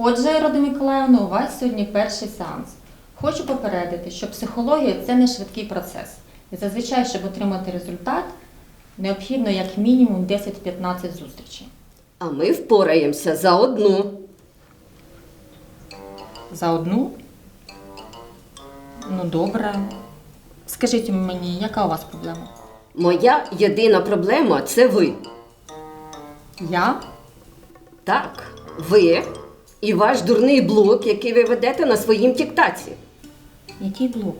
Отже, Ірода Миколаївна, у вас сьогодні перший сеанс. Хочу попередити, що психологія це не швидкий процес. І зазвичай, щоб отримати результат, необхідно як мінімум 10-15 зустрічей. А ми впораємося за одну. За одну? Ну, добре. Скажіть мені, яка у вас проблема? Моя єдина проблема це ви. Я? Так, ви і ваш дурний блок, який ви ведете на своїм тіктаці. Який блок?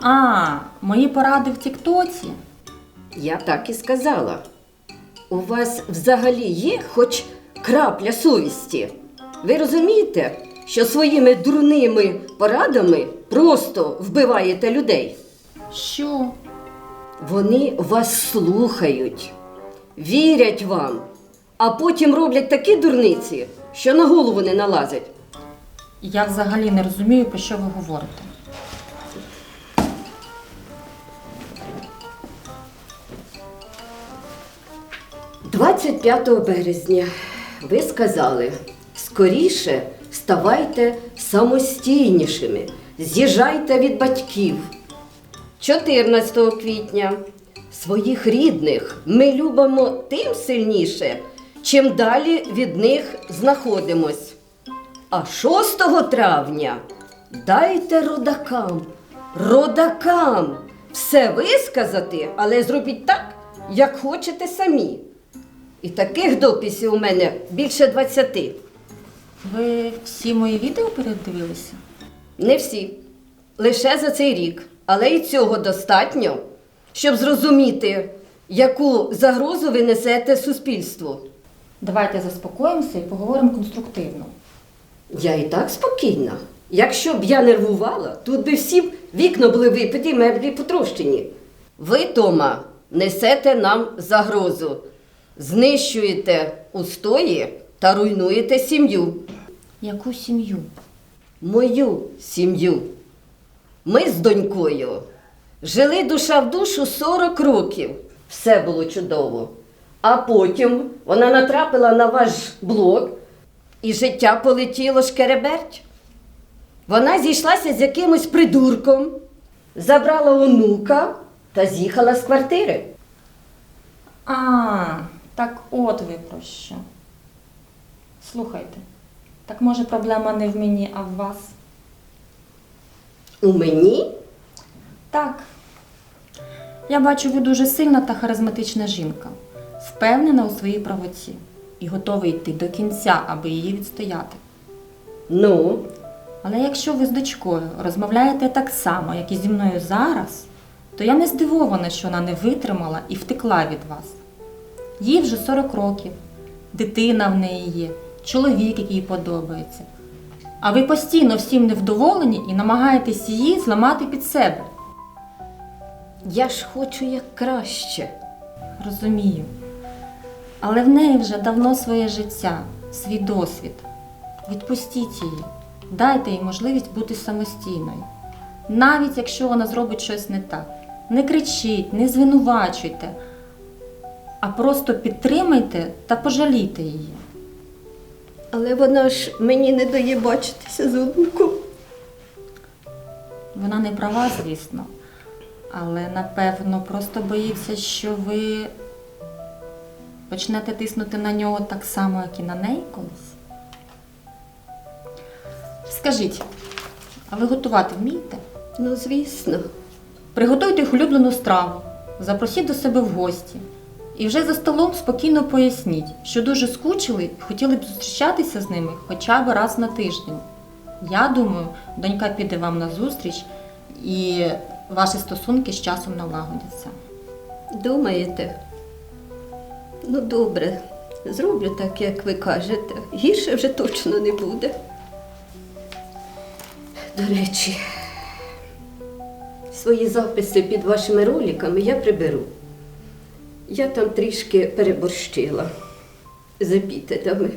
А, мої поради в Тіктоці. Я так і сказала. У вас взагалі є хоч крапля совісті. Ви розумієте, що своїми дурними порадами просто вбиваєте людей. Що? Вони вас слухають, вірять вам, а потім роблять такі дурниці, що на голову не налазять. Я взагалі не розумію, про що ви говорите. – 25 березня ви сказали, скоріше ставайте самостійнішими, з'їжджайте від батьків. 14 квітня своїх рідних ми любимо тим сильніше, чим далі від них знаходимось. А 6 травня дайте родакам, родакам все висказати, але зробіть так, як хочете самі. І таких дописів у мене більше 20. Ви всі мої відео передивилися? Не всі. Лише за цей рік. Але і цього достатньо, щоб зрозуміти, яку загрозу ви несете суспільству. Давайте заспокоїмося і поговоримо конструктивно. Я і так спокійна. Якщо б я нервувала, тут би всі вікна були випиті, меблі потрощені. Ви, Тома, несете нам загрозу, знищуєте устої та руйнуєте сім'ю. Яку сім'ю? Мою сім'ю. Ми з донькою жили душа в душу 40 років. Все було чудово. А потім вона натрапила на ваш блог, і життя полетіло шкереберть. Вона зійшлася з якимось придурком, забрала онука та з'їхала з квартири. А, так от ви про що. Слухайте, так може проблема не в мені, а в вас? У мені Так. Я бачу, ви дуже сильна та харизматична жінка, впевнена у своїй правоті і готова йти до кінця, аби її відстояти. ну, Але якщо ви з дочкою розмовляєте так само, як і зі мною зараз, то я не здивована, що вона не витримала і втекла від вас. Їй вже 40 років, дитина в неї є, чоловік, який їй подобається. А ви постійно всім невдоволені і намагаєтесь її зламати під себе. я ж хочу як краще. Розумію. Але в неї вже давно своє життя, свій досвід. Відпустіть її, дайте їй можливість бути самостійною. Навіть якщо вона зробить щось не так. Не кричіть, не звинувачуйте, а просто підтримайте та пожалійте її. Але вона ж мені не дає бачитися з онуком. Вона не права, звісно, але напевно просто боїться, що ви почнете тиснути на нього так само, як і на неї колись. Скажіть, а ви готувати вмієте? Ну, звісно. Приготуйте їх улюблену страву, запросіть до себе в гості. І вже за столом спокійно поясніть, що дуже скучили і хотіли б зустрічатися з ними хоча б раз на тиждень. Я думаю, донька піде вам на зустріч і ваші стосунки з часом налагодяться. Думаєте? Ну, добре, зроблю так, як ви кажете. Гірше вже точно не буде. До речі, свої записи під вашими роликами я приберу. Я там трішки переборщила з епітетами.